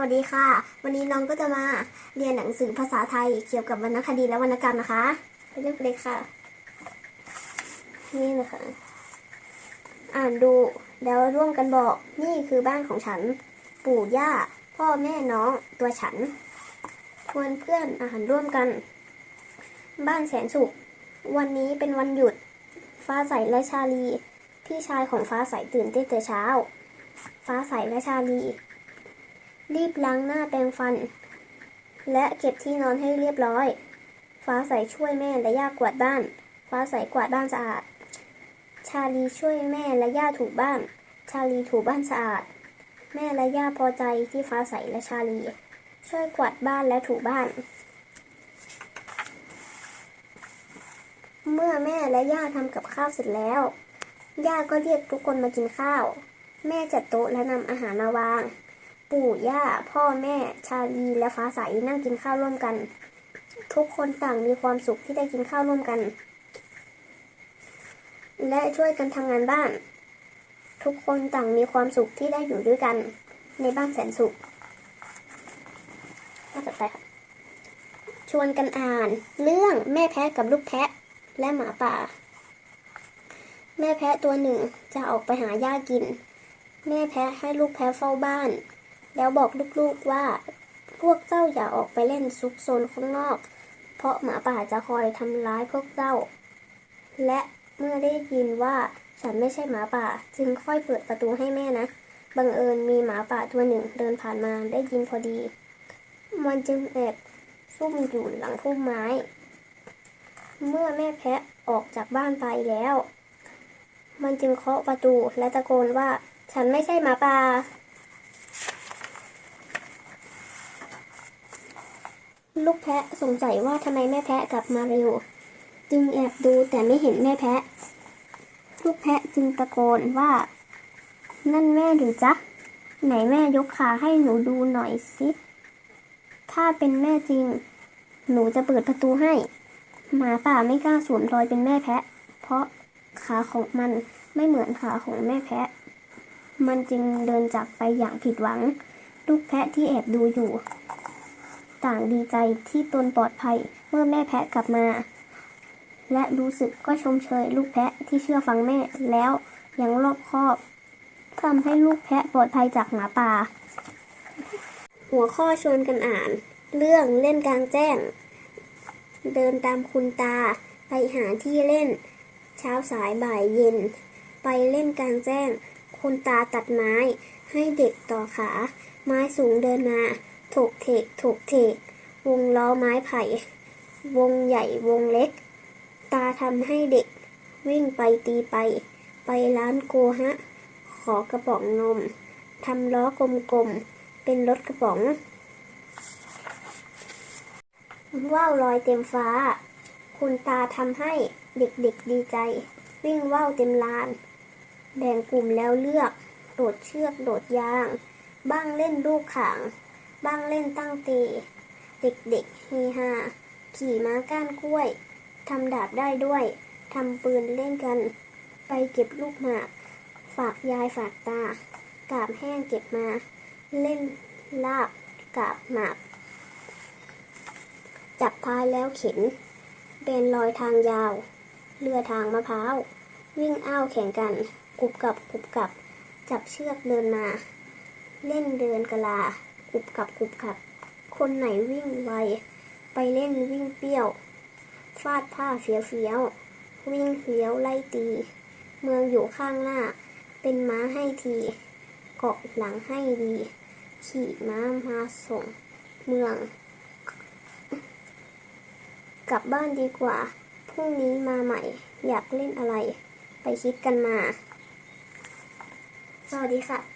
วัสดีค่ะ วันนี้น้องก็จะมาเรียนหนังสือภาษาไทยเกี่ยวกับวรรณคดีและวรรณกรรมนะคะไปเริ่มเลยค่ะ นี่นะคะ อ่านดูแล้วร่วมกันบอก นี่คือบ้านของฉัน ปู่ย่า พ่อแม่น้องตัวฉันชวนเพื่อนอาหารร่วมกัน บ้านแสนสุข วันนี้เป็นวันหยุด ฟ้าใสและชาลี พี่ชายของฟ้าใสตื่นเต้นแต่เช้า ฟ้าใสและชาลี รีบล้างหน้าแปรงฟัน และเก็บที่นอนให้เรียบร้อย ฟ้าใสช่วยแม่และย่ากวาดบ้าน ฟ้าใสกวาดบ้านสะอาด ชาลีช่วยแม่และย่าถูบ้าน ชาลีถูบ้านสะอาด แม่และย่าพอใจที่ฟ้าใสและชาลี ช่วยกวาดบ้านและถูบ้าน เมื่อแม่และย่าทำกับข้าวเสร็จแล้ว ย่าก็เรียกทุกคนมากินข้าว แม่จัดโต๊ะและนำอาหารมาวาง ปู่ย่า พ่อแม่ ชาลีและฟ้าใสนั่งกินข้าวร่วมกัน ทุกคนต่างมีความสุขที่ได้กินข้าวร่วมกัน และช่วยกันทำงานบ้าน ทุกคนต่างมีความสุขที่ได้อยู่ด้วยกัน ในบ้านแสนสุขต่อไปค่ะชวนกันอ่าน เรื่องแม่แพะกับลูกแพะและหมาป่า แม่แพะตัวหนึ่งจะออกไปหาหญ้ากิน แม่แพะให้ลูกแพะเฝ้าบ้าน แล้วบอกลูกๆว่า พวกเจ้าอย่าออกไปเล่นซุกซนข้างนอก เพราะหมาป่าจะคอยทำร้ายพวกเจ้า และเมื่อได้ยินว่าฉันไม่ใช่หมาป่า จึงค่อยเปิดประตูให้แม่นะ บังเอิญมีหมาป่าตัวหนึ่งเดินผ่านมาได้ยินพอดี มันจึงแอบซุ่มอยู่หลังพุ่มไม้ เมื่อแม่แพะออกจากบ้านไปแล้ว มันจึงเคาะประตูและตะโกนว่า ฉันไม่ใช่หมาป่า ลูกแพะสงสัยว่าทำไมแม่แพะกลับมาเร็ว จึงแอบดูแต่ไม่เห็นแม่แพะ ลูกแพะจึงตะโกนว่า นั่นแม่หรือจ๊ะ ไหนแม่ยกขาให้หนูดูหน่อยสิ ถ้าเป็นแม่จริง หนูจะเปิดประตูให้ หมาป่าไม่กล้าสวมรอยเป็นแม่แพะ เพราะขาของมันไม่เหมือนขาของแม่แพะ มันจึงเดินจากไปอย่างผิดหวัง ลูกแพะที่แอบดูอยู่ ต่างดีใจที่ตนปลอดภัยเมื่อแม่แพะกลับมา และรู้สึกก็ชมเชยลูกแพะที่เชื่อฟังแม่แล้วยังรอบคอบทำให้ลูกแพะปลอดภัยจากหมาป่า หัวข้อชวนกันอ่าน เรื่องเล่นกลางแจ้ง เดินตามคุณตา ไปหาที่เล่น เช้าสายบ่ายเย็น ไปเล่นกลางแจ้ง คุณตาตัดไม้ ให้เด็กต่อขา ไม้สูงเดินมา ถูกเถกถูกเถกวงล้อไม้ไผ่ วงใหญ่วงเล็ก ตาทำให้เด็ก วิ่งไปตีไป ไปร้านโกฮะ ขอกระป๋องนมทำล้อกลมๆ เป็นรถกระป๋อง ว่าวลอยเต็มฟ้า คุณตาทำให้เด็กๆดีใจ วิ่งว่าวเต็มลาน แบ่งกลุ่มแล้วเลือก โดดเชือกโดดยาง บ้างเล่นลูกขาง บ้างเล่นตั้งเตเด็กๆเฮฮาขี่ม้าก้านกล้วยทำดาบได้ด้วยทำปืนเล่นกัน ไปเก็บลูกหมาก ฝากยายฝากตา กาบแห้งเก็บมา เล่นลาบกาบหมาก จับพายแล้วเข็น เป็นรอยทางยาว เรือทางมะพร้าว วิ่งอ้าวแข่งกัน กุบกับกุบกับ จับเชือกเดินมา เล่นเดินกะลา กุบกับกุบกับ คนไหนวิ่งไว ไปเล่นวิ่งเปรี้ยวฟาดผ้าเฟี้ยวเฟี้ยว วิ่งเฟี้ยวไล่ตี เมืองอยู่ข้างหน้า เป็นม้าให้ที เกาะหลังให้ดี ขี่ม้ามาส่ง เมือง กลับบ้านดีกว่า พรุ่งนี้มาใหม่ อยากเล่นอะไร ไปคิดกันมา สวัสดีค่ะ